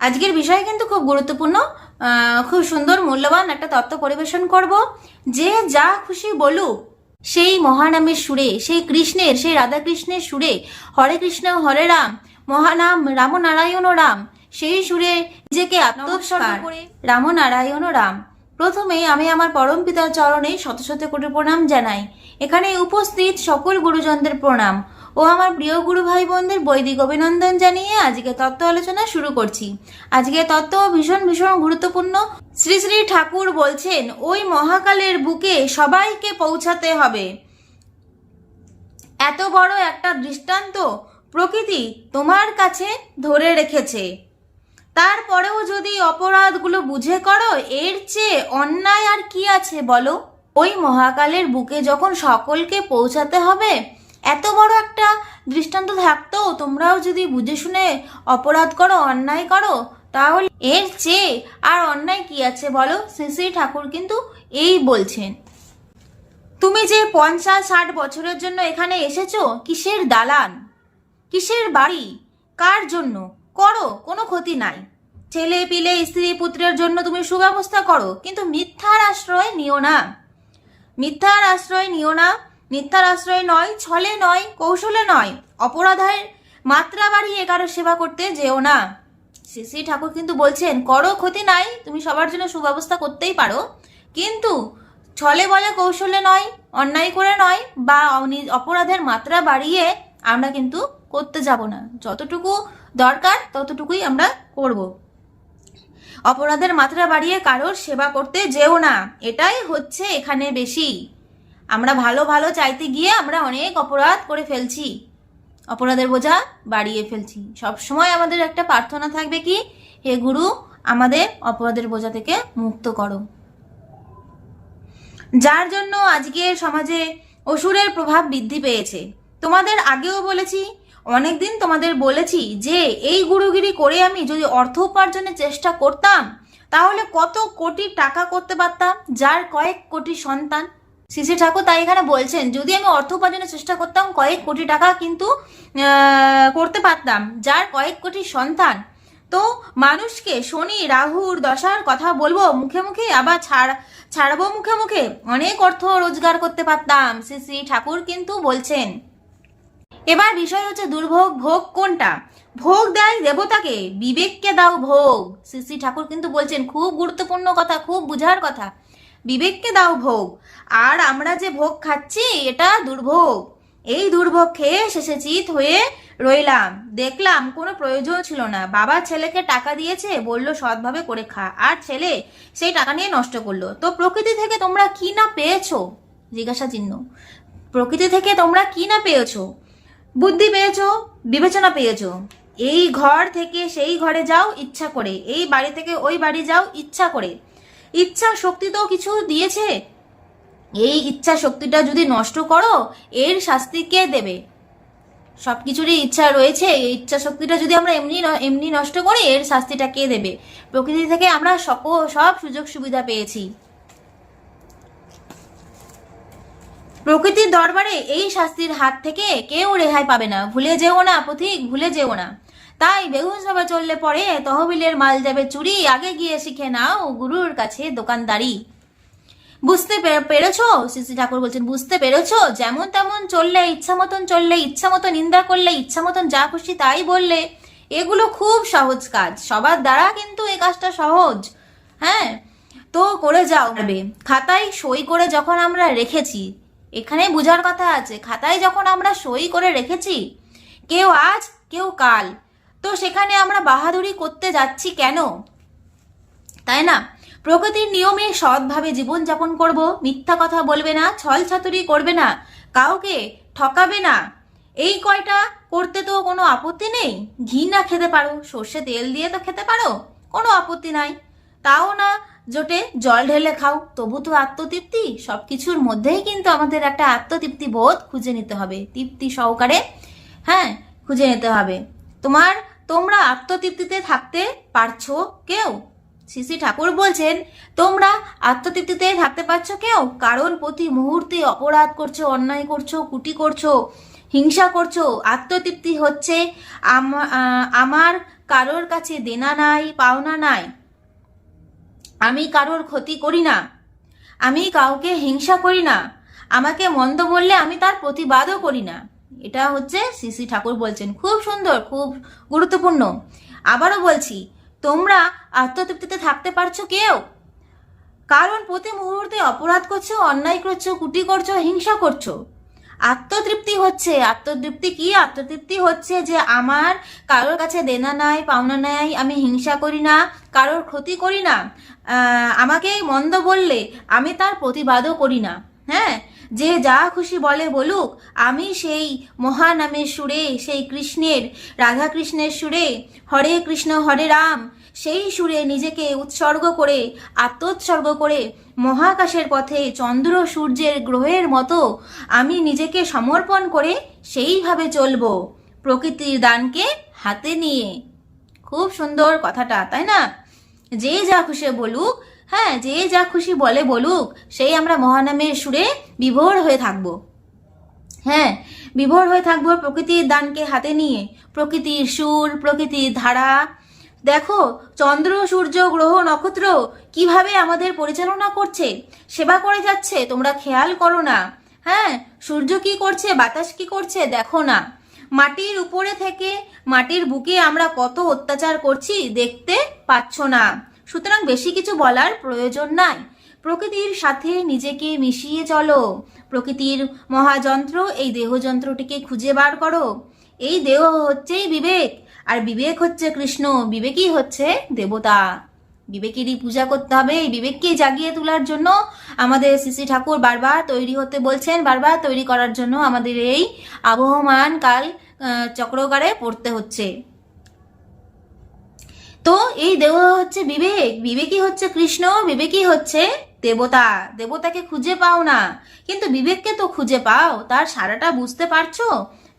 আজকের বিষয় কিন্তু খুব গুরুত্বপূর্ণ খুব সুন্দর মূল্যবান একটা তত্ত্ব পরিবেশন করব। যে যা খুশি বলুক সেই মহানামের সুরে সেই কৃষ্ণের সেই রাধাকৃষ্ণের সুরে হরে কৃষ্ণ হরে রাম মহানাম রামনারায়ণ রাম সেই সুরে নিজেকে আত্মোৎসর্গ করে রামনারায়ণ রাম। প্রথমে আমি আমার পরম পিতার চরণে শত শত কোটি প্রণাম জানাই। এখানে উপস্থিত সকল গুরুজনদের প্রণাম। ও আমার প্রিয় গুরু ভাই বোনদের বৈদিক অভিনন্দন জানিয়ে আজকে তত্ত্ব আলোচনা শুরু করছি। আজকে তত্ত্ব ভীষণ ভীষণ গুরুত্বপূর্ণ। শ্রী শ্রী ঠাকুর বলছেন, ওই মহাকালের বুকে সবাইকে পৌঁছাতে হবে। এত বড় একটা দৃষ্টান্ত প্রকৃতি তোমার কাছে ধরে রেখেছে। তারপরেও যদি অপরাধগুলো বুঝে করো, এর চেয়ে অন্যায় আর কি আছে বলো? ওই মহাকালের বুকে যখন সকলকে পৌঁছাতে হবে এত বড় একটা দৃষ্টান্ত থাকতেও তোমরাও যদি বুঝে শুনে অপরাধ করো, অন্যায় করো, তাহলে এর চেয়ে আর অন্যায় কি আছে বলো? শ্রী শ্রী ঠাকুর কিন্তু এই বলছেন। তুমি যে পঞ্চাশ ষাট বছরের জন্য এখানে এসেছ, কিসের দালান? কিসের বাড়ি? কার জন্য? করো, কোনো ক্ষতি নাই। ছেলে, পিলে, স্ত্রী, পুত্রের জন্য তুমি সুব্যবস্থা করো, কিন্তু মিথ্যার আশ্রয় নিও না। মিথ্যার আশ্রয় নিও না মিথ্যার আশ্রয় নয়, ছলে নয়, কৌশলে নয়। অপরাধের মাত্রা বাড়িয়ে কারও সেবা করতে যেও না। শ্রী শ্রী ঠাকুর কিন্তু বলছেন, করো, ক্ষতি নাই, তুমি সবার জন্য সুব্যবস্থা করতেই পারো। কিন্তু ছলে বলে, কৌশলে নয়, অন্যায় করে নয়, বা অপরাধের মাত্রা বাড়িয়ে আমরা কিন্তু করতে যাব না। যতটুকু দরকার, ততটুকুই আমরা করব। অপরাধের মাত্রা বাড়িয়ে কারোর সেবা করতে যেও না। এটাই হচ্ছে এখানে বেশি আমরা ভালো ভালো চাইতে গিয়ে আমরা অনেক অপরাধ করে ফেলছি। অপরাধের বোঝা বাড়িয়ে ফেলছি। সব সময় আমাদের একটা প্রার্থনা থাকবে কি, হে গুরু, আমাদের অপরাধের বোঝা থেকে মুক্ত করো। যার জন্য আজকে সমাজে অসুরের প্রভাব বৃদ্ধি পেয়েছে। তোমাদের আগেও বলেছি, অনেকদিন তোমাদের বলেছি যে, এই গুরুগিরি করে আমি যদি অর্থ উপার্জনের চেষ্টা করতাম, তাহলে কত কোটি টাকা করতে পারতাম, যার কয়েক কোটি সন্তান শ্রী ঠাকুর তাই এখানে বলছেন, যদি আমি অর্থ উপার্জনের চেষ্টা করতাম, কয়েক কোটি টাকা কিন্তু করতে পারতাম, যার কয়েক কোটি সন্তান। তো মানুষকে শনি রাহুর দশার কথা বলব, মুখে মুখে, আবার ছাড়, ছাড়বো মুখে মুখে, অনেক অর্থ রোজগার করতে পারতাম শ্রী শ্রী ঠাকুর কিন্তু বলছেন। এবার বিষয় হচ্ছে দুর্ভোগ, ভোগ কোনটা? ভোগ দেয় দেবতাকে, বিবেককে দাও ভোগ। শ্রী শ্রী ঠাকুর কিন্তু বলছেন, খুব গুরুত্বপূর্ণ কথা, খুব বুঝার কথা। বিবেককে দাও ভোগ। আর আমরা যে ভোগ খাচ্ছি, এটা দুর্ভোগ। এই দুর্ভোগ খেয়ে শেষে চিত হয়ে রইলাম। দেখলাম কোনো প্রয়োজন ছিল না। বাবা ছেলেকে টাকা দিয়েছে, বলল, সৎভাবে করে খা। আর ছেলে সেই টাকা নিয়ে নষ্ট করল। তো প্রকৃতি থেকে তোমরা কি না পেয়েছ? জিজ্ঞাসা চিহ্ন। প্রকৃতি থেকে তোমরা কি না পেয়েছ? বুদ্ধি পেয়েছ, বিবেচনা পেয়েছ। এই ঘর থেকে সেই ঘরে যাও ইচ্ছা করে। এই বাড়ি থেকে ওই বাড়ি যাও ইচ্ছা করে। ইচ্ছা শক্তি তো কিছু দিয়েছে? এই ইচ্ছা শক্তিটা যদি নষ্ট করো, এর শাস্তি কে দেবে? সব কিছুরই ইচ্ছা রয়েছে, এই ইচ্ছা শক্তিটা যদি আমরা এমনি এমনি নষ্ট করি, এর শাস্তিটা কে দেবে? প্রকৃতি থেকে আমরা সক, সব সুযোগ সুবিধা পেয়েছি। প্রকৃতির দরবারে এই শাস্তির হাত থেকে কেউ রেহাই পাবে না। ভুলে যেও না, পথিক, ভুলে যেও না। তাই বেহুসভাবে চললে পরে তহবিলের মাল যাবে চুরি, আগে গিয়ে শিখে নাও গুরুর কাছে দোকানদারি। বুঝতে পেরেছ? শ্রী ঠাকুর বলছেন, বুঝতে পেরেছ? যেমন তেমন চললে, ইচ্ছা মতন চললে, ইচ্ছা মতো নিন্দা করলে, ইচ্ছা মতন যা খুশি তাই বললে, এগুলো খুব সহজ কাজ। সবার দ্বারা কিন্তু এই কাজটা সহজ। হ্যাঁ? তো করে যাও খাতায় সই করে যখন আমরা রেখেছি, এখানে বোঝার কথা আছে, খাতায় যখন আমরা সই করে রেখেছি, কেউ আজ, কেউ কাল তো সেখানে আমরা বাহাদুরি করতে যাচ্ছি কেন? তাই না? প্রকৃতির নিয়মে সৎভাবে জীবনযাপন করব, মিথ্যা কথা বলবে না, ছল ছাতুরি করবে না, কাউকে ঠকাবে না। এই কয়টা করতে তো কোনো আপত্তি নেই। ঘি না খেতে পারো, সর্ষে তেল দিয়ে তো খেতে পারো, কোনো আপত্তি নাই। তাও না জোটে জল ঢেলে খাও, তবু তো আত্মতৃপ্তি। সব কিছুর মধ্যেই কিন্তু আমাদের একটা আত্মতৃপ্তি বোধ খুঁজে নিতে হবে। তৃপ্তি সহকারে হ্যাঁ খুঁজে নিতে হবে। তোমার তোমরা আত্মতৃপ্তিতে থাকতে পারছ কেউ? শ্রী ঠাকুর বলছেন, তোমরা আত্মতৃপ্তিতে থাকতে পারছ কেউ? কারণ প্রতি মুহূর্তে অপরাধ করছ, অন্যায় করছ, কুটি করছ, হিংসা করছ। আত্মতৃপ্তি হচ্ছে আমার কারোর কাছে দেনা নাই, পাওনা নাই। আমি কারোর ক্ষতি করি না। আমি কাউকে হিংসা করি না। আমাকে মন্দ বললে আমি তার প্রতিবাদও করি না। এটা হচ্ছে শ্রী ঠাকুর বলছেন। খুব সুন্দর, খুব গুরুত্বপূর্ণ। আবারও বলছি, তোমরা আত্মতৃপ্তিতে থাকতে পারছ কেউ? কারণ প্রতি মুহূর্তে অপরাধ করছ, অন্যায় করছ, কুটি করছ, হিংসা করছ। আত্মতৃপ্তি হচ্ছে, আত্মতৃপ্তি কি? আত্মতৃপ্তি হচ্ছে যে আমার কারোর কাছে দেনা নাই, পাওনা নাই, আমি হিংসা করি না, কারোর ক্ষতি করি না। আমাকে মন্দ বললে আমি তার প্রতিবাদও করি না। হ্যাঁ? যে যা খুশি বলে বলুক, আমি সেই মহানামের সুরে সেই কৃষ্ণের রাধা কৃষ্ণের সুরে হরে কৃষ্ণ, হরে রাম, সেই সুরে নিজেকে উৎসর্গ করে, আত্মোৎসর্গ করে মহাকাশের পথে চন্দ্র সূর্যের গ্রহের মতো আমি নিজেকে সমর্পণ করে সেইভাবে চলবো, প্রকৃতির দানকে হাতে নিয়ে। খুব সুন্দর কথাটা, তাই না? যে যা খুশি বলুক হ্যাঁ যে যা খুশি বলে বলুক, সেই আমরা মহানামের সুরে বিভোর হয়ে থাকব। হ্যাঁ বিভোর হয়ে থাকব প্রকৃতির দানকে হাতে নিয়ে, প্রকৃতির সুর, প্রকৃতির ধারা। দেখো, চন্দ্র, সূর্য, গ্রহ, নক্ষত্র কীভাবে আমাদের পরিচালনা করছে, সেবা করে যাচ্ছে, তোমরা খেয়াল করো না। হ্যাঁ সূর্য কি করছে, বাতাস কি করছে, দেখো না। মাটির উপরে থেকে মাটির বুকে আমরা কত অত্যাচার করছি দেখতে পাচ্ছ না। সুতরাং বেশি কিছু বলার প্রয়োজন নাই। প্রকৃতির সাথে নিজেকে মিশিয়ে চলো। প্রকৃতির মহাযন্ত্র এই দেহযন্ত্রটিকে খুঁজে বার করো। এই দেহ হচ্ছেই বিবেক, আর বিবেক হচ্ছে কৃষ্ণ, বিবেকই হচ্ছে দেবতা। বিবেকেরই পূজা করতে হবে। এই বিবেককে জাগিয়ে তোলার জন্য আমাদের শ্রী ঠাকুর বারবার তৈরি হতে বলছেন, বারবার তৈরি করার জন্য আমাদের এই আবহমান কাল চক্রকারে পড়তে হচ্ছে। তো এই দেহ হচ্ছে বিবেক, বিবেকই হচ্ছে কৃষ্ণ, বিবেকই হচ্ছে দেবতা। দেবতাকে খুঁজে পাও না, কিন্তু বিবেককে তো খুঁজে পাও, তার সারাটা বুঝতে পারছ?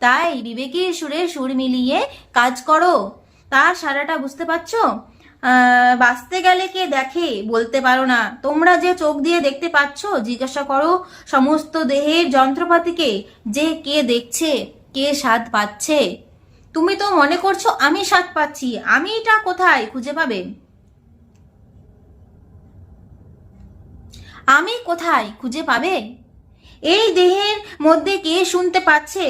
তাই বিবেকের সুরে সুর মিলিয়ে কাজ করো। তার সারাটা বুঝতে পারছ? বাঁচতে গেলে কে দেখে? বলতে পারো না। তোমরা যে চোখ দিয়ে দেখতে পাচ্ছ, জিজ্ঞাসা করো সমস্ত দেহের যন্ত্রপাতিকে যে কে দেখছে, কে স্বাদ পাচ্ছে। তুমি তো মনে করছ, আমি স্বাদ পাচ্ছি। আমি এটা কোথায় খুঁজে পাবে? আমি কোথায় খুঁজে পাবে? এই দেহের মধ্যে কে শুনতে পাচ্ছে?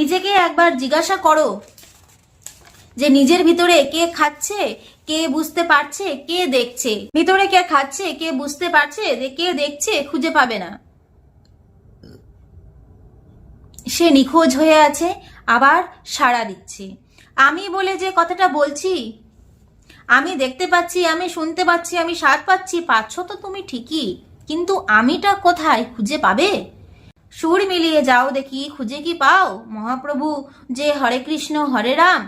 নিজেকে একবার জিজ্ঞাসা করো যে নিজের ভিতরে কে খাচ্ছে? কে বুঝতে পারছে, কে দেখছে? ভিতরে কে খাচ্ছে, কে বুঝতে পারছে কে দেখছে খুঁজে পাবে না। সে নিখোঁজ হয়ে আছে, আবার সাড়া দিচ্ছে। আমি বলে যে কথাটা বলছি, আমি দেখতে পাচ্ছি, আমি শুনতে পাচ্ছি, আমি স্বাদ পাচ্ছি, পাচ্ছ তো তুমি ঠিকই, কিন্তু আমিটা কোথায় খুঁজে পাবে? সুর মিলিয়ে যাও দেখি, খুঁজে কি পাও? মহাপ্রভু যে হরে কৃষ্ণ, হরে রাম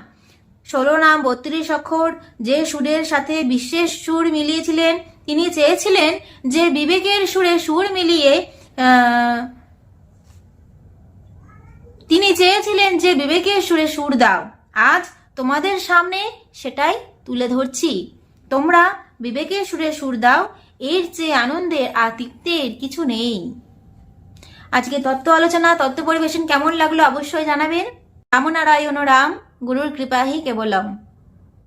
ষোলো নাম বত্রিশ অক্ষর, যে সুরের সাথে বিশেষ সুর মিলিয়েছিলেন, তিনি চেয়েছিলেন যে বিবেকের সুরে সুর মিলিয়ে তিনি চেয়েছিলেন যে বিবেকের সুরে সুর দাও। আজ তোমাদের সামনে সেটাই তুলে ধরছি। তোমরা বিবেকের সুরে সুর দাও, এর চেয়ে আনন্দের আর তৃপ্তের কিছু নেই। আজকে তত্ত্ব আলোচনা, তত্ত্ব পরিবেশন কেমন লাগল অবশ্যই জানাবেন। রামনারায়ণ রাম। গুরুর কৃপাহি কেবলম।